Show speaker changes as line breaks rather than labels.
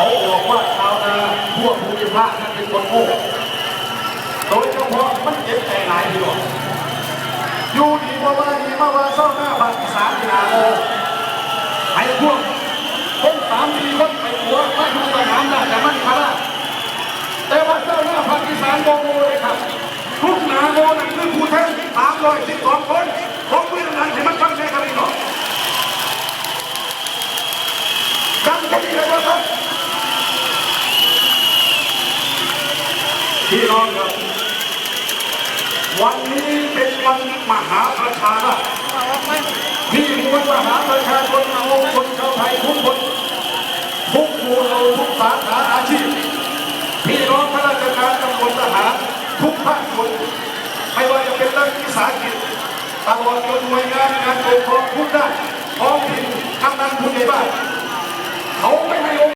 เขาบอกว่าชาวนาทั่วภูมิภาคนั้นเป็นคนโง่โดยเฉพาะมันเจ็บใจหลายที่หรอกอยู่ดีมาว่าดีมาว่าเศร้าหน้าภาคอีสานที่นาโมให้พวกคนสามสี่คนไปหัวมาอยู่สนามได้แต่มันมาดแต่ว่าเจ้าหน้าภาคอีสานโมโมเลยครับ ทุกนาโมนั่นคือผู้แทนสามร้อยสิบสองคนผมเพื่อนนั้นที่มันฟังใช่ครับพี่น้องดังที่เลยว่าครับ พี่น้องครับวันนี้เป็นวันมหาประชาราชที่มวลมหาประชาชนเอาคนชาวไทยทุกคนทุกหมู่เหล่าทุกสาขาอาชีพพี่น้องข้าราชการตำรวจทหารทุกภาคส่วนไม่ว่าจะเป็นรัฐวิสาหกิจตลอดจนหน่วยงานการปกครองทุกด้าน